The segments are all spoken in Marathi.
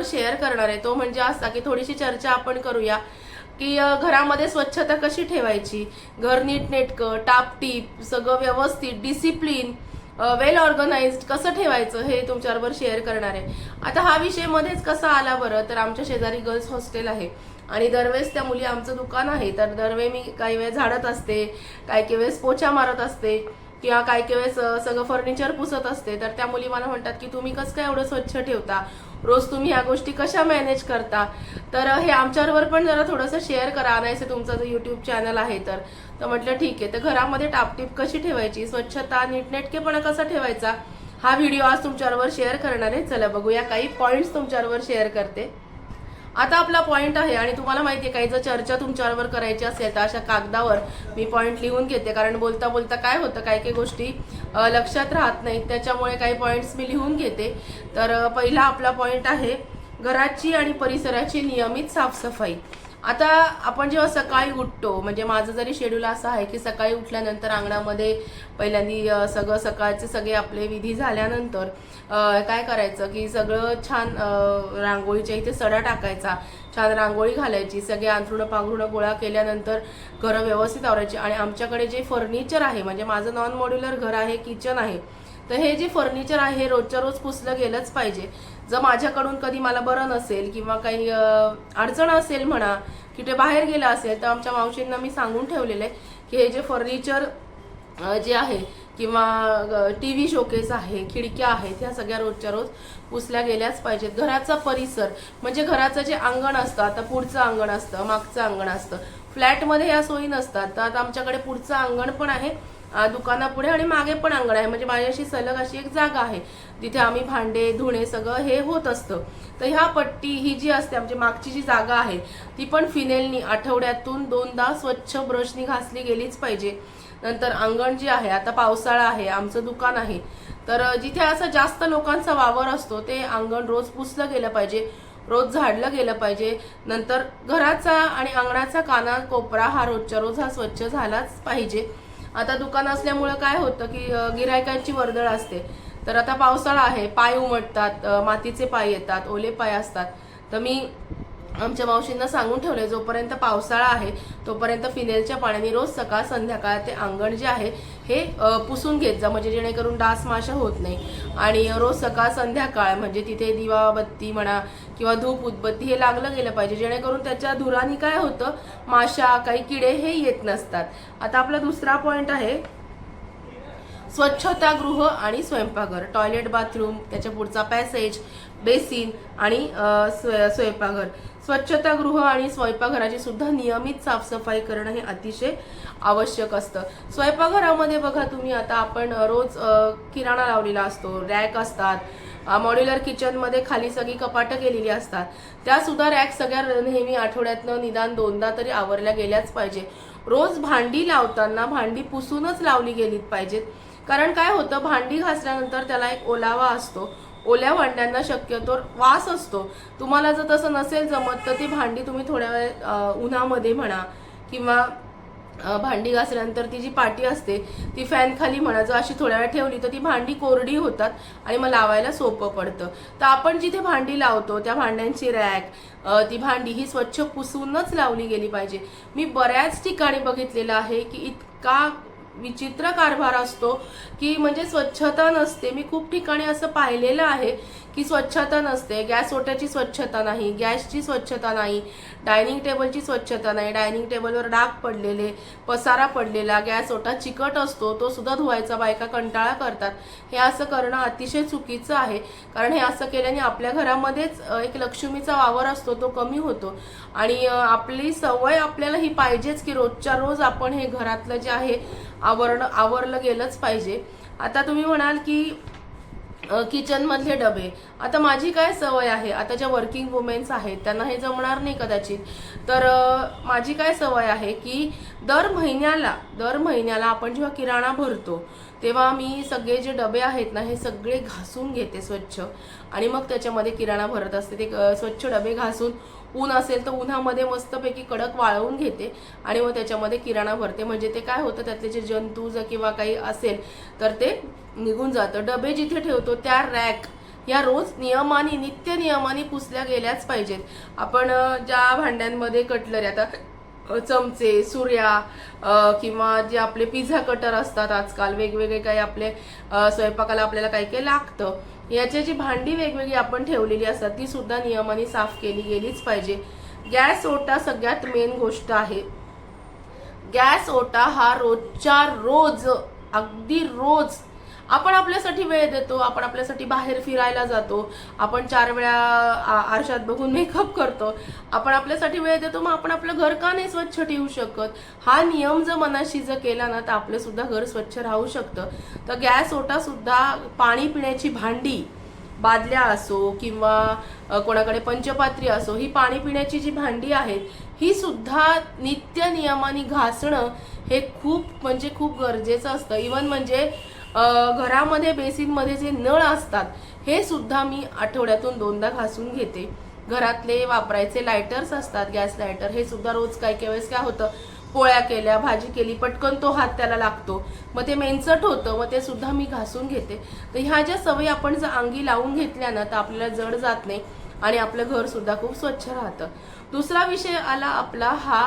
तुमच्याबरोबर शेअर करणार आहे. तो म्हणजे असा की थोडीशी चर्चा आपण करूया की घरामध्ये स्वच्छता कशी ठेवायची? घर नीटनेटकं टापटीप सगळं व्यवस्थित डिसिप्लिन वेल ऑर्गनाइज्ड कसं ठेवायचं हे तुमच्याबरोबर शेअर करणार आहे. आता हा विषय मध्येच कसा आला बरं? तर आमच्या शेजारी गर्ल्स हॉस्टेल आहे. आणि दरवेळेस त्या मुली आमचं दुकान आहे. तर दरवेळी मी काही वेळ झाडत असते काही काही वेळेस पोछा मारत असते. किंवा काही काही वेळेस सगळं फर्निचर पुसत असते तर त्या मुली मला म्हणतात की तुम्ही कसं काय एवढं स्वच्छ ठेवता? रोज तुम्ही ह्या गोष्टी कशा मॅनेज करता? तर हे आमच्यावर पण जरा थोडंसं शेअर करा. आणायचं तुमचं जर युट्यूब चॅनल आहे तर. तर म्हटलं ठीक आहे. तर घरामध्ये टापटीप कशी ठेवायची? स्वच्छता नीटनेटकेपणा कसा ठेवायचा? हा व्हिडिओ आज तुमच्यावर शेअर करणार आहे. चला बघूया काही पॉईंट्स तुमच्यावर शेअर करते. आता आपला पॉइंट आहे आणि तुम्हाला माहिती आहे काही जर चर्चा तुमच्यावर करायची असेल तर अशा कागदावर मी पॉईंट लिहून घेते. कारण बोलता बोलता काय होतं काही काही गोष्टी लक्षात राहत नाहीत. त्याच्यामुळे काही पॉईंट्स मी लिहून घेते. तर पहिला आपला पॉईंट आहे घराची आणि परिसराची नियमित साफसफाई. आता आपण जेव्हा सकाळी उठतो म्हणजे माझं जरी शेड्यूल असं आहे की सकाळी उठल्यानंतर अंगणामध्ये पहिल्यांदी सगळं सकाळचे सगळे आपले विधी झाल्यानंतर काय करायचं की सगळं छान रांगोळीच्या इथे सडा टाकायचा छान रांगोळी घालायची सगळे अंथरुणं पांघरुणं गोळा केल्यानंतर घरं व्यवस्थित आवरायची आणि आमच्याकडे जे फर्निचर आहे म्हणजे माझं नॉन मॉड्युलर घर आहे किचन आहे तर हे जे फर्निचर आहे हे रोजच्या रोज पुसलं गेलंच पाहिजे. जर माझ्याकडून कधी मला बरं नसेल किंवा काही अडचण असेल म्हणा की ते बाहेर गेलं असेल तर आमच्या मावशींना मी सांगून ठेवलेलं आहे की हे जे फर्निचर जे आहे किंवा टी व्ही शोकेस आहे खिडक्या आहेत ह्या सगळ्या रोजच्या रोज पुसल्या गेल्याच पाहिजेत. घराचा परिसर म्हणजे घराचं जे अंगण असतं आता पुढचं अंगण असतं मागचं अंगण असतं. फ्लॅटमध्ये ह्या सोयी नसतात. तर आता आमच्याकडे पुढचं अंगण पण आहे दुकानापुढे आणि मागे पण अंगण आहे. म्हणजे माझ्याशी सलग अशी एक जागा आहे. तिथे आम्ही भांडे धुणे सगळं हे होत असतं. तर ह्या पट्टी ही जी असते आमची मागची जी जागा आहे ती पण फिनेलनी आठवड्यातून दोनदा स्वच्छ ब्रशनी घासली गेलीच पाहिजे. नंतर अंगण जे आहे आता पावसाळा आहे आमचं दुकान आहे. तर जिथे असं जास्त लोकांचा वावर असतो ते अंगण रोज पुसलं गेलं पाहिजे रोज झाडलं गेलं पाहिजे. नंतर घराचा आणि अंगणाचा काना कोपरा हा रोजच्या रोज हा स्वच्छ झालाच पाहिजे. आता दुकान असल्यामुळं काय होतं की गिरायकांची वर्दळ असते. तर आता पावसाळा आहे पाय उमटतात मातीचे पाय येतात ओले पाय असतात. तर मी आमच्या मावशींना सांगून ठेवले जोपर्यंत पावसाळा आहे तोपर्यंत फिनेलच्या पाण्याने रोज सकाळ संध्याकाळ ते अंगण जे आहे हे पुसून घेत जा म्हणजे जेणेकरून डास माशा होत नाही. आणि रोज सकाळ संध्याकाळ म्हणजे तिथे दिवा बत्ती म्हणा किंवा धूप उदबत्ती हे लागलं गेलं पाहिजे जेणेकरून त्याच्या धुराने काय होतं माशा काही किडे हे येत नसतात. आता आपला दुसरा पॉईंट आहे स्वच्छतागृह आणि स्वयंपाकघर टॉयलेट बाथरूम त्याच्या पुढचा पॅसेज बेसिन आणि अ, स्व- स्वयंपाकघर. स्वच्छतागृह आणि स्वयंपाकघराची सुद्धा नियमित साफसफाई करणं हे अतिशय आवश्यक असतं. स्वयंपाकघरामध्ये बघा तुम्ही आता आपण रोज किराणा लावलेला असतो रॅक असतात मॉड्युलर किचनमध्ये खाली सगळी कपाटं केलेली असतात. त्यासुद्धा रॅक सगळ्या नेहमी आठवड्यातनं निदान दोनदा तरी आवरल्या गेल्याच पाहिजे रोज भांडी लावताना भांडी पुसूनच लावली गेलीत पाहिजेत. कारण काय होतं भांडी घासल्यानंतर त्याला एक ओलावा असतो. ओल्या भांड्यांना शक्यतो वास असतो. तुम्हाला जर तसं नसेल जमत तर ती भांडी तुम्ही थोड्या वेळ उन्हामध्ये म्हणा किंवा भांडी घासल्यानंतर ती जी पाटी असते ती फॅन खाली म्हणा जर अशी थोड्या वेळ ठेवली तर ती भांडी कोरडी होतात आणि मग लावायला सोपं पडतं. तर आपण जिथे भांडी लावतो त्या भांड्यांची रॅक ती भांडी ही स्वच्छ पुसूनच लावली गेली पाहिजे. मी बऱ्याच ठिकाणी बघितलेलं आहे की इतका विचित्र कारभार असतो की म्हणजे स्वच्छता नसते. मी खूप ठिकाणी असं पाहिलेलं आहे की स्वच्छता नसते. गॅस ओट्याची स्वच्छता नाही गॅसची स्वच्छता नाही डायनिंग टेबलची स्वच्छता नाही. डायनिंग टेबलवर डाग पडलेले पसारा पडलेला गॅस ओटा चिकट असतो तो सुद्धा धुवायचा बायका कंटाळा करतात. हे असं करणं अतिशय चुकीचं आहे. कारण हे असं केल्याने आपल्या घरामध्येच एक लक्ष्मीचा वावर असतो तो कमी होतो. आणि आपली सवय आपल्याला ही पाहिजेच की रोजच्या रोज आपण हे घरातलं जे आहे आवरणं आवरलं गेलंच पाहिजे. आता तुम्ही म्हणाल की किचनमधले डबे. आता माझी काय सवय आहे? आता ज्या वर्किंग वुमेन्स आहेत त्यांना हे जमणार नाही कदाचित. तर माझी काय सवय आहे की दर महिन्याला दर महिन्याला आपण जेव्हा किराणा भरतो तेव्हा मी सगळे जे डबे आहेत ना हे सगळे घासून घेते स्वच्छ. आणि मग त्याच्यामध्ये किराणा भरत असते ते स्वच्छ डबे घासून ऊन असेल तर उन्हामध्ये मस्तपैकी कडक वाळवून घेते आणि मग त्याच्यामध्ये किराणा भरते. म्हणजे ते काय होतं त्यातले जे जंतू जर किंवा काही असेल तर ते निघून जातं. डबे जिथे ठेवतो त्या रॅक या रोज नियमाने नित्य नियमाने पुसल्या गेल्याच पाहिजेत. आपण ज्या भांड्यांमध्ये कटलरी आता चमचे सुऱ्या किंवा जे आपले पिझ्झा कटर असतात आजकाल वेगवेगळे काही आपले स्वयंपाकाला आपल्याला काही काही लागतं. याची जी भांडी वेगवेगळी आपण ठेवलेली असतात ती सुद्धा नियमाने साफ केली गेलीच पाहिजे. गॅस ओटा सगळ्यात मेन गोष्ट आहे. गॅस ओटा हा रोजच्या रोज अगदी रोज आपण आपल्यासाठी वेळ देतो आपण आपल्यासाठी बाहेर फिरायला जातो आपण चार वेळा आरशात बघून मेकअप करतो आपण आपल्यासाठी वेळ देतो मग आपण आपलं घर का नाही स्वच्छ ठेवू शकत? हा नियम जर मनाशी जर केला ना तर आपलं सुद्धा घर स्वच्छ राहू शकतं. तर गॅस ओटा सुद्धा पाणी पिण्याची भांडी बादल्या असो किंवा कोणाकडे पंचपात्री असो ही पाणी पिण्याची जी भांडी आहेत ही सुद्धा नित्य नियमाने घासणं हे खूप म्हणजे खूप गरजेचं असतं. इवन म्हणजे घरामध्ये बेसिनमध्ये जे नळ असतात हे सुद्धा मी आठवड्यातून दोनदा घासून घेते. घरातले वापरायचे लायटर्स असतात गॅस लायटर हे सुद्धा रोज काय काही वेळेस काय होतं पोळ्या केल्या भाजी केली पटकन तो हात त्याला लागतो. मग ते मेंचट होतं मग ते सुद्धा मी घासून घेते. तर ह्या ज्या सवयी आपण जर अंगी लावून घेतल्या ना तर आपल्याला जड जात नाही आणि आपलं घर सुद्धा खूप स्वच्छ राहतं. दुसरा विषय आला आपला हा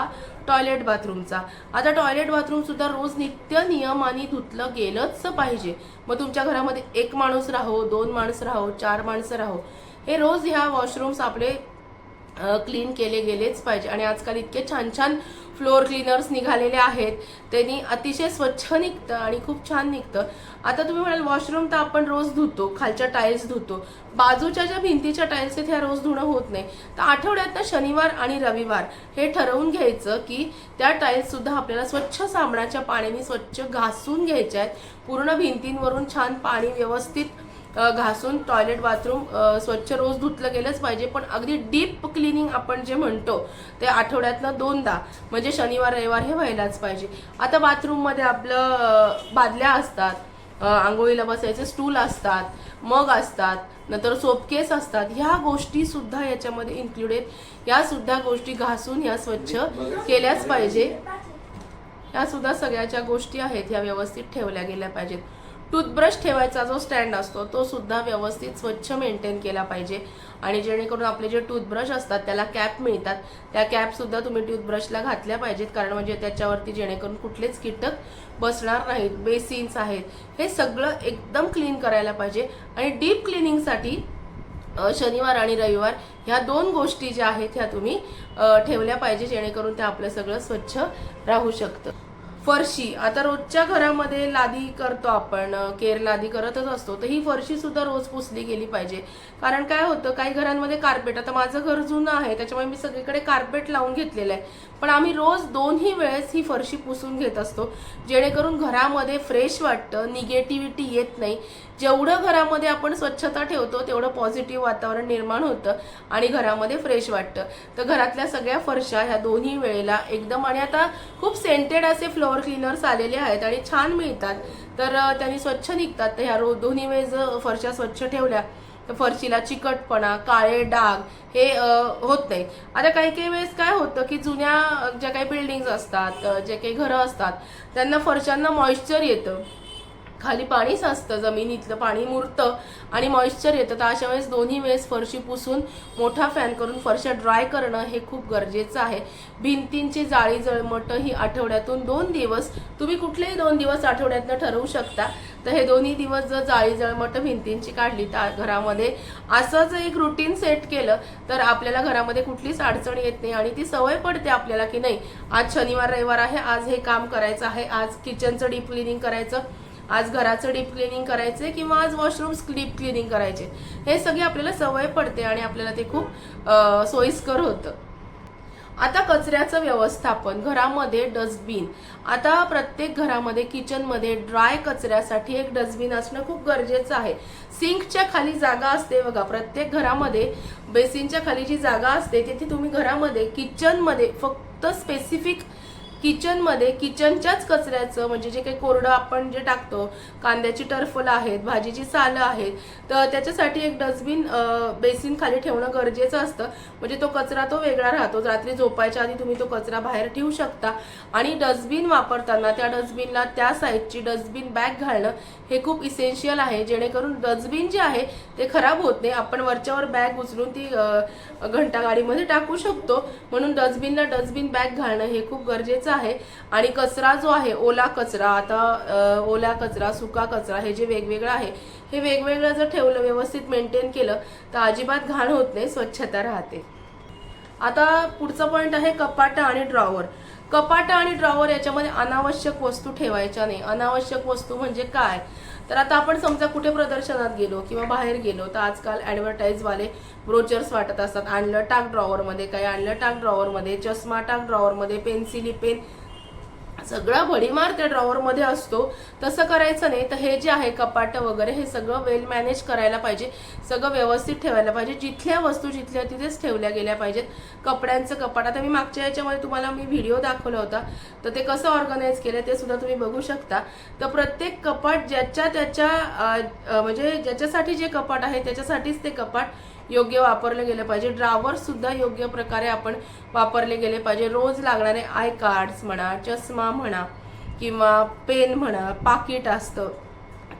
टॉयलेट बाथरूमचा. आता टॉयलेट बाथरूमसुद्धा रोज नित्य नियमाने धुतलं गेलंच पाहिजे. मग तुमच्या घरामध्ये एक माणूस राहो दोन माणसं राहो चार माणसं राहो. हे रोज ह्या वॉशरूम्स आपले क्लीन केले गेलेच पाहिजे. आणि आजकाल इतके छान छान फ्लोअर क्लीनर्स निघालेले आहेत. त्यांनी अतिशय स्वच्छ निघतं आणि खूप छान निघतं. आता तुम्ही म्हणाल वॉशरूम तर आपण रोज धुतो खालच्या टाईल्स धुतो. बाजूच्या ज्या भिंतीच्या टाईल्स आहेत ह्या रोज धुणं होत नाही. तर आठवड्यातनं शनिवार आणि रविवार हे ठरवून घ्यायचं की त्या टाईल्ससुद्धा आपल्याला स्वच्छ साबणाच्या पाण्याने स्वच्छ घासून घ्यायच्या आहेत. पूर्ण भिंतींवरून छान पाणी व्यवस्थित घासून टॉयलेट बाथरूम स्वच्छ रोज धुतलं गेलंच पाहिजे पण अगदी डीप क्लिनिंग आपण जे म्हणतो ते आठवड्यातनं दोनदा म्हणजे शनिवार रविवार हे व्हायलाच पाहिजे. आता बाथरूममध्ये आपलं बादल्या असतात आंघोळीला बसायचे स्टूल असतात मग असतात नंतर सोपकेस असतात ह्या गोष्टी सुद्धा याच्यामध्ये इन्क्लुडेड या सुद्धा गोष्टी घासून या स्वच्छ केल्याच पाहिजे. या सुद्धा सगळ्या ज्या गोष्टी आहेत ह्या व्यवस्थित ठेवल्या गेल्या पाहिजेत. टूथब्रश ठेवायचा जो स्टँड असतो तो सुद्धा व्यवस्थित स्वच्छ मेंटेन केला पाहिजे. आणि जेणेकरून आपले जे टूथब्रश असतात त्याला कॅप मिळतात. त्या कॅप सुद्धा तुम्ही टूथब्रशला घातल्या पाहिजेत. कारण म्हणजे त्याच्यावरती जेणेकरून कुठलेच कीटक बसणार नाहीत. बेसिन्स आहेत. हे सगळं एकदम क्लीन करायला पाहिजे. आणि डीप क्लिनिंगसाठी शनिवार आणि रविवार ह्या दोन गोष्टी ज्या आहेत ह्या तुम्ही ठेवल्या पाहिजे. जेणेकरून ते आपलं सगळं स्वच्छ राहू शकतं. फरशी. आता रोजच्या घरामध्ये लादी करतो आपण केर लादी करतच असतो तर ही फरशी सुद्धा रोज पुसली गेली पाहिजे. कारण काय होतं काही घरांमध्ये कार्पेट आता माझं घर जुनं आहे त्याच्यामुळे मी सगळीकडे कार्पेट लावून घेतलेलं आहे. पण आम्ही रोज दोन्ही वेळेस ही फरशी पुसून घेत असतो. जेणेकरून घरामध्ये फ्रेश वाटतं निगेटिव्हिटी येत नाही. जेवढं घरामध्ये आपण स्वच्छता ठेवतो तेवढं पॉझिटिव्ह वातावरण निर्माण होतं आणि घरामध्ये फ्रेश वाटतं. तर घरातल्या सगळ्या फरशा ह्या दोन्ही वेळेला एकदम आणि आता खूप सेंटेड असे फ्लोअर क्लीनर्स आलेले आहेत आणि छान मिळतात. तर त्यांनी स्वच्छ निघतात. तर ह्या रो दोन्ही वेळेस जर फरशा स्वच्छ ठेवल्या तर फरशीला चिकटपणा काळे डाग हे होत नाही. आता काही काही वेळेस काय होतं की जुन्या ज्या काही बिल्डिंग्स असतात जे काही घरं असतात त्यांना फरशांना मॉइश्चर येतं. खाली पाणी साचतं जमिनीतलं पाणी मुरतं आणि मॉइश्चर येतं. तर अशा वेळेस दोन्ही वेळेस फरशी पुसून मोठा फॅन करून फरशा ड्राय करणं हे खूप गरजेचं आहे. भिंतींची जाळी जळमट ही आठवड्यातून दोन दिवस तुम्ही कुठलेही दोन दिवस आठवड्यातनं ठरवू शकता. तर हे दोन्ही दिवस जर जाळी जळमट भिंतींची काढली तर घरामध्ये असंच एक रुटीन सेट केलं तर आपल्याला घरामध्ये कुठलीच अडचण येत नाही आणि ती सवय पडते आपल्याला की नाही आज शनिवार रविवार आहे आज हे काम करायचं आहे आज किचनचं डीप क्लिनिंग करायचं. आज घराचं डीप क्लिनिंग करायचे किंवा आज वॉशरूम्स डीप क्लिनिंग करायचे. हे सगळे आपल्याला सवय पडते आणि आपल्याला ते खूप सोयीस्कर होतं. आता कचऱ्याचं व्यवस्थापन घरामध्ये डस्टबिन. आता प्रत्येक घरामध्ये किचनमध्ये ड्राय कचऱ्यासाठी एक डस्टबिन असणं खूप गरजेचं आहे. सिंकच्या खाली जागा असते बघा प्रत्येक घरामध्ये बेसिनच्या खाली जी जागा असते तिथे तुम्ही घरामध्ये किचनमध्ये फक्त स्पेसिफिक किचनमध्ये किचनच्याच कचऱ्याचं म्हणजे जे काही कोरडं आपण जे टाकतो कांद्याची टरफलं आहेत भाजीची सालं आहेत तर त्याच्यासाठी एक डस्टबिन बेसिन खाली ठेवणं गरजेचं असतं. म्हणजे तो कचरा तो वेगळा राहतो. रात्री झोपायच्या आधी तुम्ही तो कचरा बाहेर ठेवू शकता. आणि डस्टबिन वापरताना त्या डस्टबिनला त्या साईजची डस्टबिन बॅग घालणं हे खूप इसेन्शियल आहे. जेणेकरून डस्टबिन जे आहे ते खराब होत नाही. आपण वरच्यावर बॅग उचलून ती घंटागाडीमध्ये घंटा गाडीमध्ये टाकू शकतो. म्हणून डस्टबिनला डस्टबिन बॅग घालणं हे खूप गरजेचं आहे. आणि कचरा जो आहे ओला कचरा आता ओला कचरा सुका कचरा हे जे वेगवेगळं आहे हे वेगवेगळं जर ठेवलं व्यवस्थित मेंटेन केलं तर अजिबात घाण होत नाही स्वच्छता राहते. आता पुढचा पॉईंट आहे कपाट आणि ड्रॉवर कपाट आणि ड्रॉवर याच्यामध्ये अनावश्यक वस्तू ठेवायच्या नाही. अनावश्यक वस्तू म्हणजे काय? तर आता आपण समजा कुठे प्रदर्शनात गेलो किंवा बाहेर गेलो तर आजकाल ॲडव्हर्टाईजवाले ब्रोचर्स वाटत असतात. आणलं टाक ड्रॉवरमध्ये काय आणलं टाक ड्रॉवरमध्ये चष्मा टाक ड्रॉवरमध्ये पेन्सिली पेन सगळा भडीमार त्या ड्रॉवरमध्ये असतो. तसं करायचं नाही तर हे जे आहे कपाट वगैरे हे सगळं वेल मॅनेज करायला पाहिजे. सगळं व्यवस्थित ठेवायला पाहिजे. जिथल्या वस्तू जिथल्या तिथेच ठेवल्या गेल्या पाहिजेत. कपड्यांचं कपाट आता मी मागच्या याच्यामध्ये तुम्हाला मी व्हिडिओ दाखवला होता. तर ते कसं ऑर्गनाईज केलं ते सुद्धा तुम्ही बघू शकता. तर प्रत्येक कपाट ज्याच्या त्याच्या म्हणजे ज्याच्यासाठी जे कपाट आहे त्याच्यासाठीच ते कपाट योग्य वापरलं गेलं पाहिजे. ड्रावरसुद्धा योग्य प्रकारे आपण वापरले गेले पाहिजे. रोज लागणारे आय कार्ड्स म्हणा चष्मा म्हणा किंवा पेन म्हणा पाकिट असतं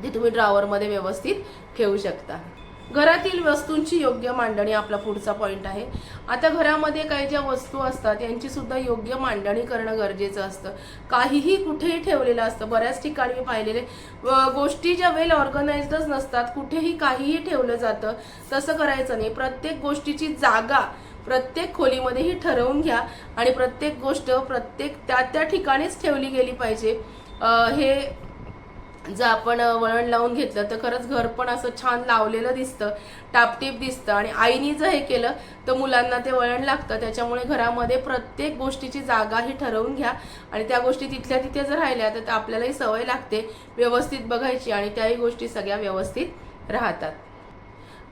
ते तुम्ही ड्रावरमध्ये व्यवस्थित ठेवू शकता. घरातील वस्तूंची योग्य मांडणी आपला पुढचा पॉईंट आहे. आता घरामध्ये काही ज्या वस्तू असतात यांची सुद्धा योग्य मांडणी करणं गरजेचं असतं. काहीही कुठेही ठेवलेलं असतं. बऱ्याच ठिकाणी मी पाहिलेले व गोष्टी ज्या वेल ऑर्गनाइज्डच नसतात कुठेही काहीही ठेवलं जातं तसं करायचं नाही. प्रत्येक गोष्टीची जागा प्रत्येक खोलीमध्येही ठरवून घ्या आणि प्रत्येक गोष्ट प्रत्येक त्या त्या ठिकाणीच ठेवली गेली पाहिजे. हे जर आपण वळण लावून घेतलं तर खरंच घर पण असं छान लावलेलं दिसतं टापटीप दिसतं आणि आईनी जर हे केलं तर मुलांना ते वळण लागतं. त्याच्यामुळे घरामध्ये प्रत्येक गोष्टीची जागा ही ठरवून घ्या आणि त्या गोष्टी तिथल्या तिथे जर राहिल्या तर आपल्यालाही सवय लागते व्यवस्थित बघायची आणि त्याही गोष्टी सगळ्या व्यवस्थित राहतात.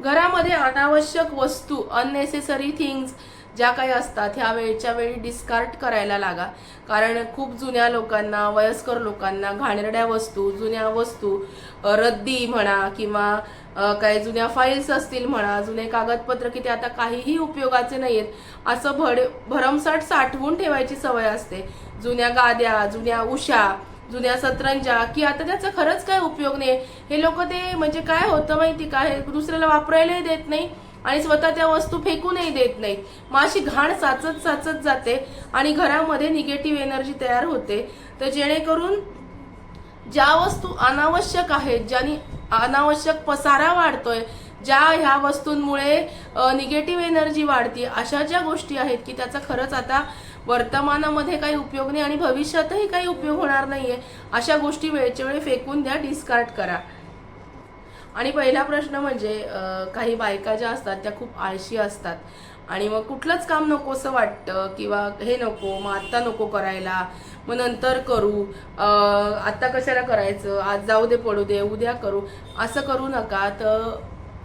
घरामध्ये अनावश्यक वस्तू अननेसेसरी थिंग्स ज्या काही असतात ह्या वेळच्या वेळी डिस्कार्ड करायला लागा. कारण खूप जुन्या लोकांना वयस्कर लोकांना घाणेरड्या वस्तू जुन्या वस्तू रद्दी म्हणा किंवा काही जुन्या फाईल्स असतील म्हणा जुने कागदपत्र की ते आता काहीही उपयोगाचे नाही आहेत असं भड भरमसाठ साठवून ठेवायची सवय असते. जुन्या गाद्या जुन्या उशा जुन्या सतरंजा की आता त्याचा खरंच काय उपयोग नाही. हे लोक ते म्हणजे काय होतं माहिती का? हे दुसऱ्याला वापरायलाही देत नाही. आणि स्वतः त्या वस्तू फेकूनही देत नाहीत मग अशी घाण साचत साचत जाते आणि घरामध्ये निगेटिव्ह एनर्जी तयार होते. तर जेणेकरून ज्या वस्तू अनावश्यक आहेत ज्यांनी अनावश्यक पसारा वाढतोय ज्या ह्या वस्तूंमुळे निगेटिव्ह एनर्जी वाढते अशा ज्या गोष्टी आहेत की त्याचा खरंच आता वर्तमानामध्ये काही उपयोग नाही आणि भविष्यातही काही उपयोग होणार नाहीये अशा गोष्टी वेळच्या वेळी फेकून द्या डिस्कार्ड करा. आणि पहिला प्रश्न म्हणजे काही बायका ज्या असतात त्या खूप आळशी असतात. आणि मग कुठलंच काम नकोसं वाटतं किंवा हे नको मग आत्ता नको करायला मग नंतर करू आत्ता कशाला करायचं आज जाऊ दे पडू दे उद्या करू असं करू नका. तर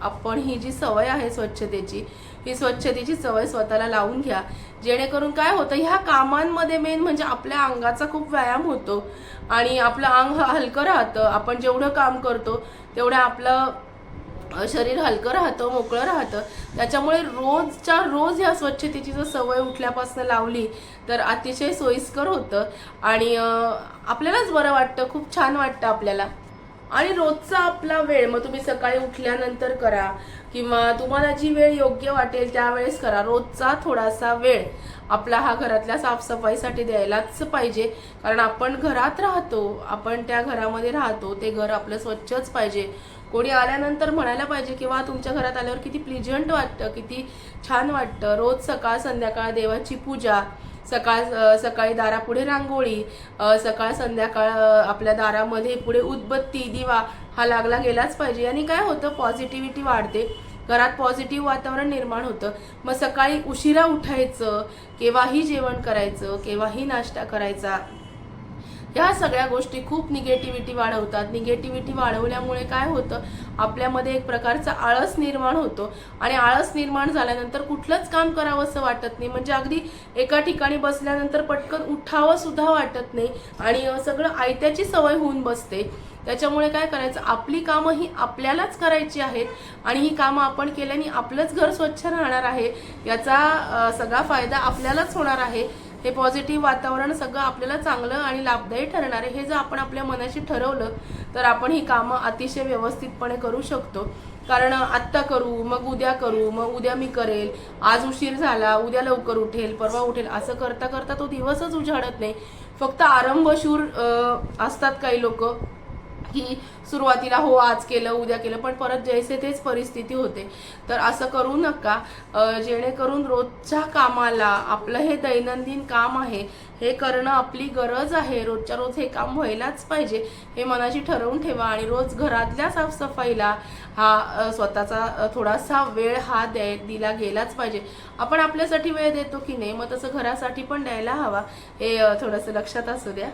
आपण ही जी सवय आहे स्वच्छतेची ही स्वच्छतेची सवय स्वतःला लावून घ्या. जेणेकरून काय होतं ह्या कामांमध्ये मेन म्हणजे आपल्या अंगाचा खूप व्यायाम होतो. आणि आपलं अंग हलकं राहतं. आपण जेवढं काम करतो तेवढं आपलं शरीर हलकं राहतं मोकळं राहतं. त्याच्यामुळे रोजच्या रोज ह्या स्वच्छतेची जर सवय उठल्यापासून लावली तर अतिशय सोयीस्कर होतं. आणि आपल्यालाच बरं वाटतं. खूप छान वाटतं आपल्याला. आणि रोजचा आपला वेळ मग तुम्ही सकाळी उठल्यानंतर करा किंवा तुम्हाला जी वेळ योग्य वाटेल त्यावेळेस करा. रोजचा थोडासा वेळ आपला हा घरातल्या साफसफाईसाठी द्यायलाच पाहिजे. कारण आपण घरात राहतो आपण त्या घरामध्ये राहतो ते घर आपलं स्वच्छच पाहिजे. कोणी आल्यानंतर म्हणायला पाहिजे किंवा तुमच्या घरात आल्यावर किती प्लिजंट वाटतं किती छान वाटतं. रोज सकाळ संध्याकाळ देवाची पूजा सकाळ सकाळी दारापुढे रांगोळी सकाळ संध्याकाळ आपल्या दारामध्ये पुढे उदबत्ती दिवा हा लागला गेलाच पाहिजे. आणि काय होतं? पॉझिटिव्हिटी वाढते. घरात पॉझिटिव्ह वातावरण निर्माण होतं. मग सकाळी उशिरा उठायचं केव्हाही जेवण करायचं केव्हाही नाश्ता करायचा ह्या सगळ्या गोष्टी खूप निगेटिव्हिटी वाढवतात. निगेटिव्हिटी वाढवल्यामुळे काय होतं? आपल्यामध्ये एक प्रकारचा आळस निर्माण होतो. आणि आळस निर्माण झाल्यानंतर कुठलंच काम करावंसं वाटत नाही. म्हणजे अगदी एका ठिकाणी बसल्यानंतर पटकन उठावं सुद्धा वाटत नाही. आणि सगळं आयत्याची सवय होऊन बसते. त्याच्यामुळे काय करायचं? आपली कामं ही आपल्यालाच करायची आहेत. आणि ही कामं आपण केल्याने आपलंच घर स्वच्छ राहणार आहे. याचा सगळा फायदा आपल्यालाच होणार आहे. हे पॉझिटिव्ह वातावरण सगळं आपल्याला चांगलं आणि लाभदायी ठरणार आहे. हे जर आपण आपल्या मनाशी ठरवलं तर आपण ही कामं अतिशय व्यवस्थितपणे करू शकतो. कारण आत्ता करू मग उद्या करू मग उद्या मी करेल आज उशीर झाला उद्या लवकर उठेल परवा उठेल असं करता करता तो दिवसच उजाडत नाही. फक्त आरंभशूर असतात काही लोक. की सुरुवातीला हो आज केलं उद्या केलं पण परत जैसे तेच परिस्थिती होते. तर असं करू नका. जेणेकरून रोजच्या कामाला आपलं हे दैनंदिन काम आहे हे करणं आपली गरज आहे. रोजच्या रोज हे काम व्हायलाच पाहिजे हे मनाशी ठरवून ठेवा. आणि रोज घरातल्या साफसफाईला हा स्वतःचा थोडासा वेळ हा द्याय दिला गेलाच पाहिजे. आपण आपल्यासाठी वेळ देतो की नाही मग तसं घरासाठी पण द्यायला हवा. हे थोडंसं लक्षात असू द्या.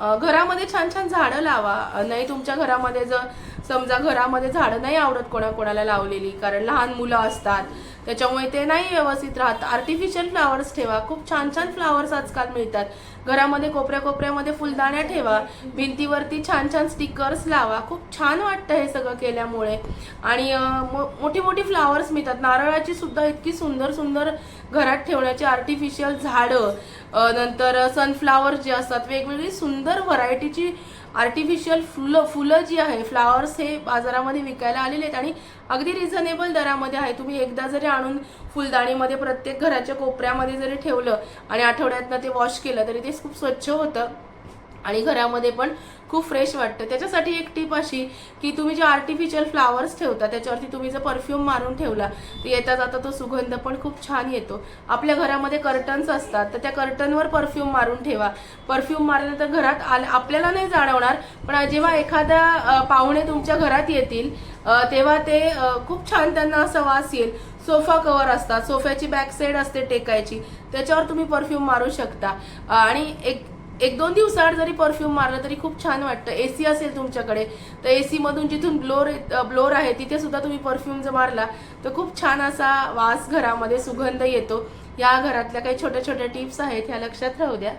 घरामध्ये छान छान झाडं लावा. नाही तुमच्या घरामध्ये जर समजा घरामध्ये झाडं नाही आवडत कोणा कोणाला लावलेली कारण लहान मुलं असतात. त्याच्यामुळे ते नाही व्यवस्थित राहत. आर्टिफिशियल फ्लावर्स ठेवा. खूप छान छान फ्लावर्स आजकाल मिळतात. घरामध्ये कोपऱ्या कोपऱ्यामध्ये फुलदाण्या ठेवा भिंतीवरती छान छान स्टिकर्स लावा. खूप छान वाटतं हे सगळं केल्यामुळे. आणि मो- मोठी मोठी फ्लावर्स मिळतात. नारळाची सुद्धा इतकी सुंदर सुंदर घरात ठेवण्याची आर्टिफिशियल झाडं नंतर सनफ्लावर जे असतात वेगवेगळी सुंदर व्हरायटीची आर्टिफिशियल फुलं फुलं जी आहे फ्लावर्स हे बाजारामध्ये विकायला आलेले आहेत आणि अगदी रिझनेबल दरामध्ये आहे. तुम्ही एकदा जरी आणून फुलदाणीमध्ये प्रत्येक घराच्या कोपऱ्यामध्ये जरी ठेवलं आणि आठवड्यातनं ते वॉश केलं तरी ते खूप स्वच्छ होतं. आणि घरामध्ये पण खूप फ्रेश वाटतं. त्याच्यासाठी एक टीप अशी की तुम्ही जे आर्टिफिशियल फ्लावर्स ठेवता त्याच्यावरती तुम्ही जर परफ्यूम मारून ठेवला तर येता जाता तो सुगंध पण खूप छान येतो. आपल्या घरामध्ये कर्टन्स असतात तर त्या कर्टनवर परफ्यूम मारून ठेवा. परफ्यूम मारल्यानंतर घरात आल आपल्याला नाही जाणवणार पण जेव्हा एखादा पाहुणे तुमच्या घरात येतील तेव्हा ते खूप छान त्यांना असं वास येईल. सोफा कवर असतात सोफ्याची बॅक साईड असते टेकायची त्याच्यावर तुम्ही परफ्यूम मारू शकता. आणि एक एक दोन दिवसाआड जरी परफ्यूम मारलं तरी खूप छान वाटतं. एसी असेल तुमच्याकडे तर एसी मधून जिथून ब्लोर ब्लोर आहे तिथे सुद्धा तुम्ही परफ्यूम जर मारला तर खूप छान असा वास घरामध्ये सुगंध येतो. या घरातल्या काही छोट्या छोट्या टिप्स आहेत ह्या लक्षात राहू द्या.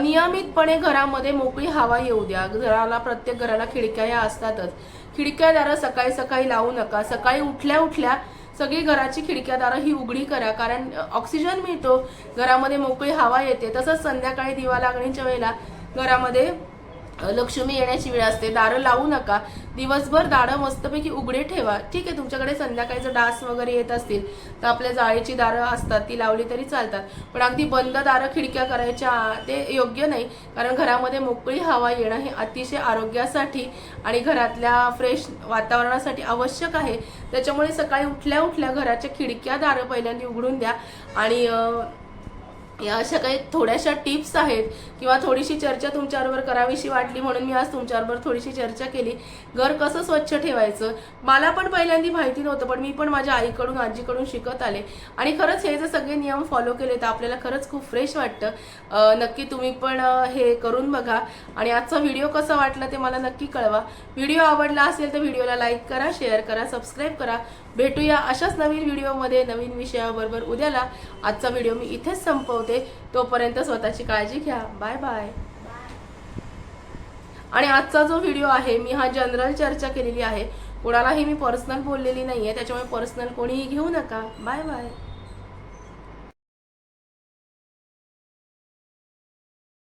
नियमितपणे घरामध्ये मोकळी हवा येऊ द्या. घराला प्रत्येक घराला खिडक्या ह्या असतातच. खिडक्या दारं सकाळी सकाळी लावू नका. सकाळी उठल्या उठल्या सगळी घराची खिडक्या दारं ही उघडी करा कारण ऑक्सिजन मिळतो. घरामध्ये मोकळी हवा येते. तसंच संध्याकाळी दिवा लागणीच्या वेळेला घरामध्ये लक्ष्मी येण्याची वेळ असते. दारं लावू नका. दिवसभर दारं मस्तपैकी उघडे ठेवा. ठीक आहे तुमच्याकडे संध्याकाळी जर डास वगैरे येत असतील तर आपल्या जाळीची दारं असतात ती लावली तरी चालतात. पण अगदी बंद दारं खिडक्या करायच्या ते योग्य नाही. कारण घरामध्ये मोकळी हवा येणं हे अतिशय आरोग्यासाठी आणि घरातल्या फ्रेश वातावरणासाठी आवश्यक आहे. त्याच्यामुळे सकाळी उठल्या उठल्या घराच्या खिडक्या दारं पहिल्यांदा उघडून द्या. आणि या अशा काही थोड्याशा टिप्स आहेत किंवा थोडीशी चर्चा तुमच्याबरोबर करावीशी वाटली म्हणून मी आज तुमच्याबरोबर थोडीशी चर्चा केली. घर कसं स्वच्छ ठेवायचं? मला पण पहिल्यांदा माहिती नव्हतं पण मी पण माझ्या आईकडून आजीकडून शिकत आले. आणि खरंच हे जर सगळे नियम फॉलो केले तर आपल्याला खरंच खूप फ्रेश वाटतं. नक्की तुम्ही पण हे करून बघा. आणि आजचा व्हिडिओ कसा वाटला ते मला नक्की कळवा. व्हिडिओ आवडला असेल तर व्हिडिओला लाईक करा शेअर करा सबस्क्राईब करा. भेटूया अशाच नवीन व्हिडिओमध्ये नवीन विषयाबरोबर. उद्याला आजचा व्हिडिओ मी इथेच संपवते. तोपर्यंत स्वतःची काळजी घ्या. Bye bye. आणि आजचा जो व्हिडिओ आहे मी हा जनरल चर्चा केलेली आहे. कोणालाही मी पर्सनल बोललेली नाही आहे त्याच्यामुळे पर्सनल कोणीही घेऊ नका. Bye bye.